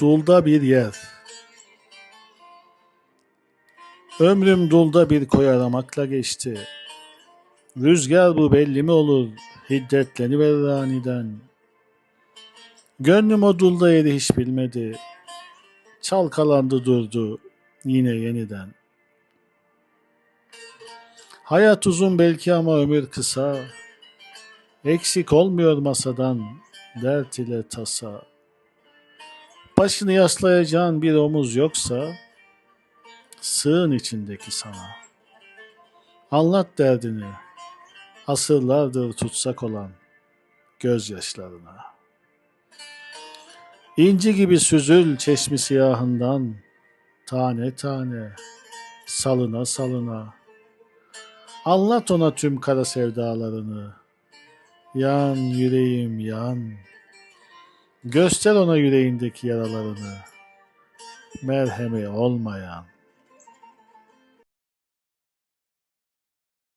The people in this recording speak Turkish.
Dulda bir yer. Ömrüm dulda bir koy aramakla geçti. Rüzgar bu belli mi olur, hiddetleniverir aniden. Gönlüm o dulda yeri hiç bilmedi. Çalkalandı durdu yine yeniden. Hayat uzun belki ama ömür kısa. Eksik olmuyor masadan dert ile tasa. Başını yaslayacağın bir omuz yoksa sığın içindeki sana. Anlat derdini, asırlardır tutsak olan gözyaşlarına. İnci gibi süzül çeşmi siyahından, tane tane, salına salına. Anlat ona tüm kara sevdalarını. Yan yüreğim yan. Göster ona yüreğindeki yaralarını. Merhemi olmayan